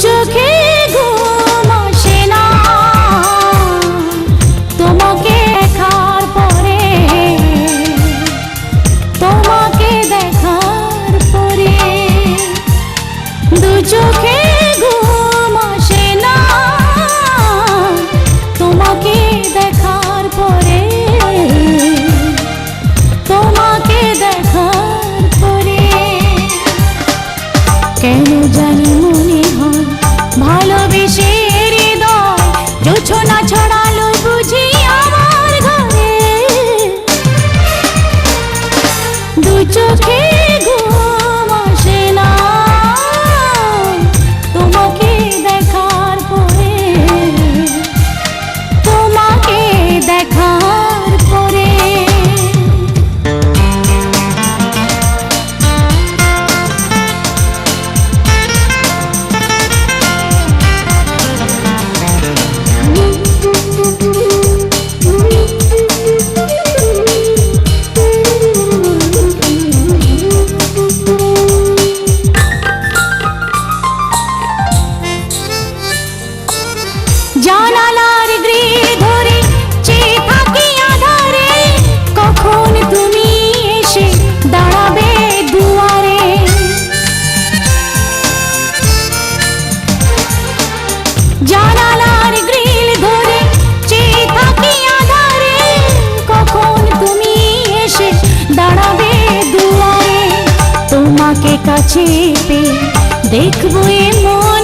চোখে চোখে কাছে পেয়ে দেখব এ মন